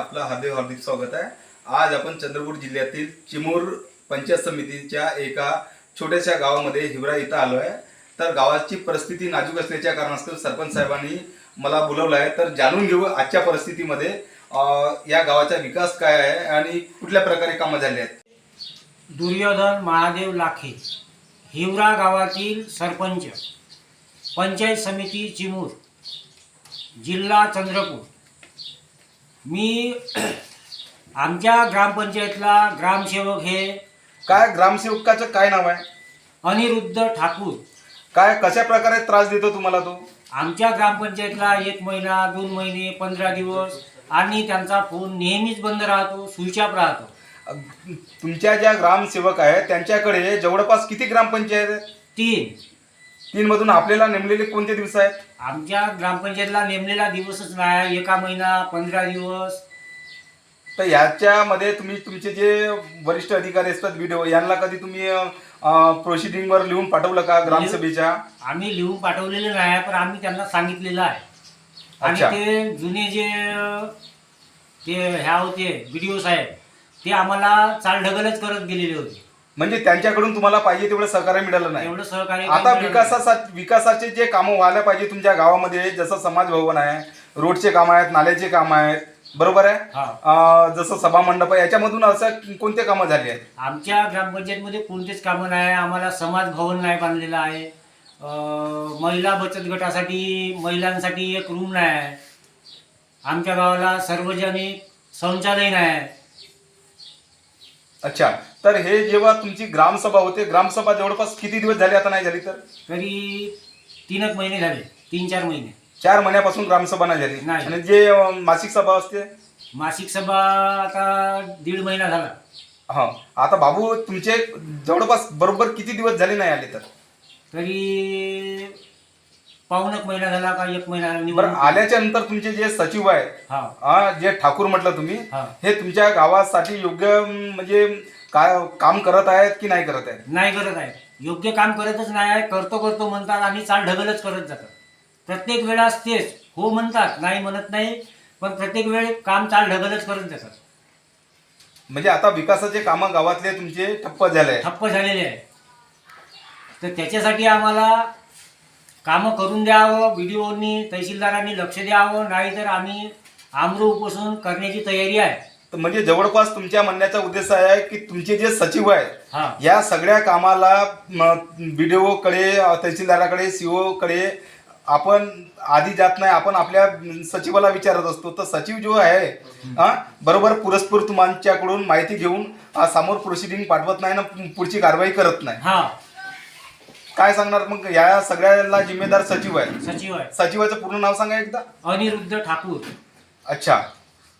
आपलं हार्दिक हार्दिक स्वागत आहे. आज आपण चंद्रपूर जिल्ह्यातील चिमूर पंचायत समितीच्या एका छोट्याशा गावामध्ये हिवरा इथं आलो आहे. तर गावाची परिस्थिती नाजूक असल्याच्या कारणास्तव सरपंच साहेबांनी मला बोलवलं आहे. तर जाणून घेऊ आजच्या परिस्थितीमध्ये अं, या गावाचा विकास काय आहे आणि कुठल्या प्रकारे कामं झाली आहेत? दुर्योधन महादेव लाखे हिवरा गावातील सरपंच पंचायत समिती चिमूर जिल्हा चंद्रपूर. मी आमच्या ग्रामपंचायतला ग्रामसेवक हे काय ग्रामसेवकाचं काय नाव आहे? अनिरुद्ध ठाकूर. काय कशा प्रकारे त्रास देतो तुम्हाला तो? आमच्या ग्रामपंचायतला एक महिना दोन महिने पंधरा दिवस आणि त्यांचा फोन नेहमीच बंद राहतो स्विच ऑफ राहतो. तुमच्या ज्या ग्रामसेवक आहेत त्यांच्याकडे जवळपास किती ग्रामपंचायत आहेत तीन. तीन मधून आपल्याला नेमलेले कोणते दिवस आहेत? आमच्या ग्रामपंचायतला नेमलेला दिवसच नाही एका महिना पंधरा दिवस. तर याच्यामध्ये तुम्ही तुमचे जे वरिष्ठ अधिकारी असतात व्हिडिओ यांना कधी तुम्ही प्रोसिडिंग वर लिहून पाठवलं का ग्रामसभेच्या? आम्ही लिहून पाठवलेले नाही पण आम्ही त्यांना सांगितलेलं आहे. आणि अच्छा. ते जुने जे ते ह्या होते व्हिडिओ साहेब ते आम्हाला चालढगलच करत गेलेले होते. म्हणजे त्यांच्याकडून तुम्हाला पाहिजे तेवढं सहकार्य मिळालं नाही. एवढं सहकार्य आता काही मिळालं नाही. विकासासाठी विकासाचे जे कामं व्हायला पाहिजे तुमच्या गावामध्ये जसं समाज भवन आहे रोडचे काम आहेत नाल्याचे काम आहेत बरोबर आहे? हा. अं, जसं सभा मंडप आहे याच्यामधून असं कोणते कामं झाली आहेत? आमच्या ग्रामपंचायतमध्ये कोणतेच कामं नाही. आम्हाला समाज भवन नाही बांधलेलं आहे. अं, महिला बचत गटासाठी महिलांसाठी एक रूम नाही आहे. आमच्या गावाला सार्वजनिक शौचालय नाही आहे. अच्छा. तर हे जेव्हा तुमची ग्रामसभा होते ग्रामसभा जवळपास किती दिवस झाले आता नाही झाली तर? तरी तीनच महिने झाले तीन चार महिने. चार महिन्यापासून ग्रामसभा नाही झाली. नाही. आणि जे अं, मासिक सभा असते? मासिक सभा आता दीड महिना झाला. हा. आता बाबू तुमचे जवळपास बरोबर किती दिवस झाले नाही आले तर? तरी पाऊण एक महिना झाला का एक महिना बरं निवडून आल्याच्यानंतर तुमचे जे सचिव आहेत हा. हा, जे ठाकूर म्हटलं तुम्ही हा. हे तुमच्या गावासाठी योग्य अं, म्हणजे काय काम करत आहेत की नाही करत आहेत? नाही करत आहे योग्य काम करतच नाही आहे करतो करतो म्हणतात आणि चाल ढगलच करत जातात. प्रत्येक वेळास तेच हो म्हणतात नाही म्हणत नाही पण प्रत्येक वेळ काम चाल ढगलच करत जातात. म्हणजे आता विकासाचे कामं गावातले तुमचे ठप्प झाले आहेत. ठप्प झालेले आहे तर त्याच्यासाठी आम्हाला कामं करून द्यावं व्हिडिओनी तहसीलदारांनी लक्ष द्यावं नाहीतर आम्ही आमरो उपोषण करण्याची तयारी आहे. म्हणजे जवळपास तुमच्या म्हणण्याचा उद्देश आहे की तुमचे जे सचिव आहेत हा. या सगळ्या कामाला व्हिडिओ कडे तहसीलदाराकडे सीओ कडे आपण आधी जात नाही आपण आपल्या सचिवाला विचारत असतो. तर सचिव जो आहे हा, बरोबर पुरस्पूर तुमच्याकडून माहिती घेऊन समोर प्रोसिडिंग पाठवत नाही ना पुढची कारवाई करत नाही. हा. काय सांगणार मग? या सगळ्याला जिम्मेदार सचिव आहे सचिव आहे सचिवाचं पूर्ण नाव सांगा एकदा. अनिरुद्ध ठाकूर. अच्छा.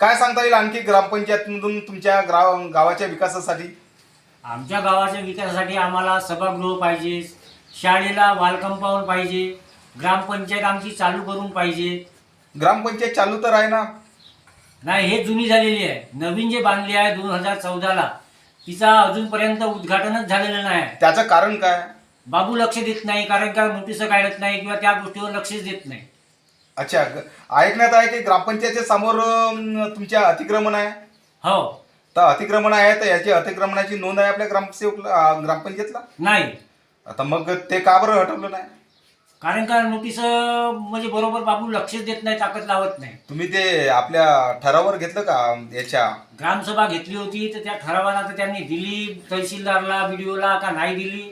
काय सांगता येईल आणखी ग्रामपंचायतमधून तुमच्या गाव गावाच्या विकासासाठी? आमच्या गावाच्या विकासासाठी आम्हाला सभागृह पाहिजे शाळेला वाल कंपाऊंड पाहिजे ग्रामपंचायत आमची चालू करून पाहिजे. ग्रामपंचायत चालू तर आहे ना? नाही हे जुनी झालेली आहे. नवीन जे बांधली आहे दोन हजार चौदाला तिचा अजूनपर्यंत उद्घाटनच झालेलं नाही. त्याचं कारण काय? बाबू लक्ष देत नाही कारण का नोटीस काढत नाही किंवा त्या गोष्टीवर लक्षच देत नाही. अच्छा ग- ऐकण्यात आहे की ग्रामपंचायतच्या समोर अं, तुमच्या अतिक्रमण आहे? हो. तर अतिक्रमण आहे तर याची अतिक्रमणाची नोंद आहे आपल्या ग्रामसेवक ग्रामपंचायतला? नाही. आता मग ते का बरं हटवलं नाही? कारण का नोटीस म्हणजे बरोबर बाबू लक्षच देत नाही ताकद लावत नाही. तुम्ही ते आपल्या ठरावर घेतलं का याच्या? ग्रामसभा घेतली होती तर त्या ठरावाला तर त्यांनी दिली तहसीलदारला बीडीओला का नाही दिली?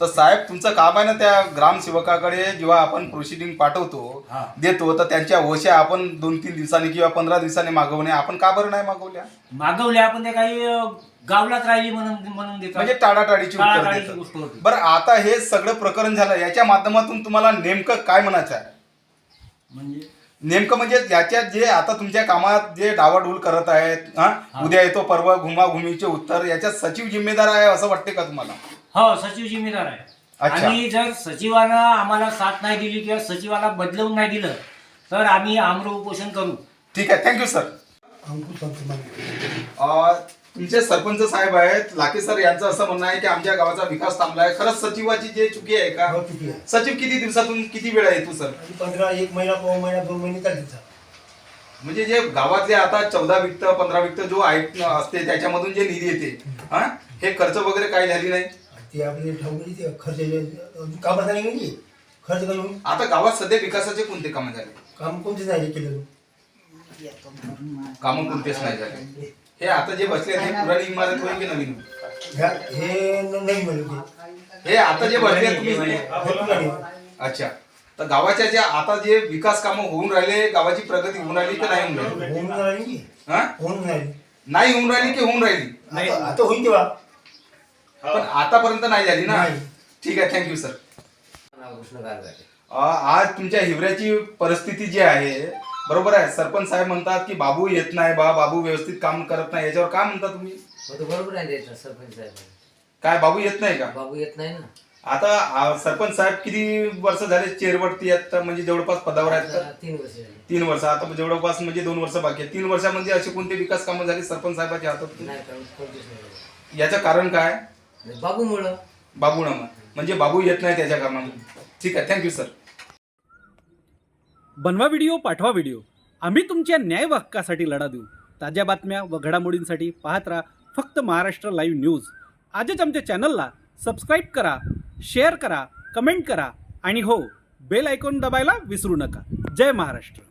तर साहेब तुमचं काम आहे ना त्या ग्रामसेवकाकडे जेव्हा आपण प्रोसिडिंग पाठवतो हा. देतो तर त्यांच्या ओश्या आपण दोन तीन दिवसांनी किंवा पंधरा दिवसांनी मागवणे आपण का बरं नाही मागवल्या? मागवले आपण ते काही अं, गावलाच राहिली म्हणून म्हणून देतात. म्हणजे टाळाटाळीची उत्तर टाळाटाळीची देतात. गोष्ट होती. बरं आता हे सगळं प्रकरण झालं याच्या माध्यमातून तुम्हाला नेमकं काय म्हणायचं आहे? म्हणजे? नेमकं म्हणजे याच्यात जे आता तुमच्या कामात जे डावाडूल करत आहेत हा. उद्या येतो परवा घुमाघुमीचे उत्तर याच्यात सचिव जिम्मेदार आहे असं वाटते का तुम्हाला? हो सचिव जिम्मेदार आहे. अच्छा. आणि जर सचिवानं आम्हाला साथ नाही दिली किंवा सचिवाला बदलवून नाही दिलं तर आम्ही आम्र उपोषण करू. ठीक आहे थँक्यू सर अंकुश तुमचे सरपंच साहेब आहेत लाके सर यांचं असं म्हणणं आहे की आमच्या गावाचा विकास थांबलाय. खरंच सचिवाची जे चुकी आहे का? हो चुकी आहे. सचिव किती दिवसातून किती वेळा येतो सर आणि पंधरा एक महिना पाव महिना दोन महिने चालतील सर म्हणजे जे गावातले आता चौदा वित्त पंधरा वित्त जो आहे असते त्याच्यामधून जे निधी येते हा? हे खर्च वगैरे काही झाली नाही? ते आपले ठाऊक ते खर्च कामात नाही गेली खर्च करून आता गावात सध्या विकासाचे कोणते कामं झाले? काम कोणतेच नाही केलं? कामं कोणतेच नाही झाले. हे आता जे बसले हे पुराणी इमारत होईल की नवीन? ह्या हे नाही मिळते हे आता जे बसले तुम्ही. अच्छा. तर गावाच्या ज्या आता जे विकास कामं होऊन राहिले गावाची प्रगती होऊन राहिली की नाही होऊन राहिली? होऊन राहिली की? हा? होऊन राहिली. नाही होऊन राहिली की होऊन राहिली? आता आता होईल तेव्हा. पण आतापर्यंत नाही झाली ना? नाही. ठीक आहे थँक्यू सर कृष्ण गारगाटे आज तुमच्या हिवऱ्याची परिस्थिती जी आहे बरोबर आहे? सरपंच साहेब म्हणतात की बाबू येत नाही बा बाबू व्यवस्थित काम करत नाही. याच्यावर काय म्हणता तुम्ही? मग तो बरोबर आहे त्याचा सरपंच साहेब. काय बाबू येत नाही का? बाबू येत नाही ना. आता सरपंच साहेब किती वर्ष झाले चेअरवरती आहेत? तर म्हणजे जवळपास पदावर आहेत तर? आता तीन वर्ष झाली. तीन वर्ष. आता जवळपास म्हणजे दोन वर्ष बाकी आहेत. तीन वर्षामध्ये असे कोणते विकास कामं झाली सरपंच साहेबाच्या हातात? नाही का कोणतीच नाही झाली. याचं कारण काय? बाबूमुळं? बाबूनामा म्हणजे बाबू येत नाही त्याच्या कारणामुळे ठीक आहे. थँक्यू सर बनवा व्हिडिओ पाठवा व्हिडिओ आम्ही तुमच्या न्याय हक्कासाठी लढा देऊ. ताज्या बातम्या व घडामोडींसाठी पाहत राहा फक्त महाराष्ट्र लाईव्ह न्यूज आजच आमच्या चॅनलला सबस्क्राईब करा शेअर करा कमेंट करा आणि हो बेल आयकॉन दबायला विसरू नका. जय महाराष्ट्र.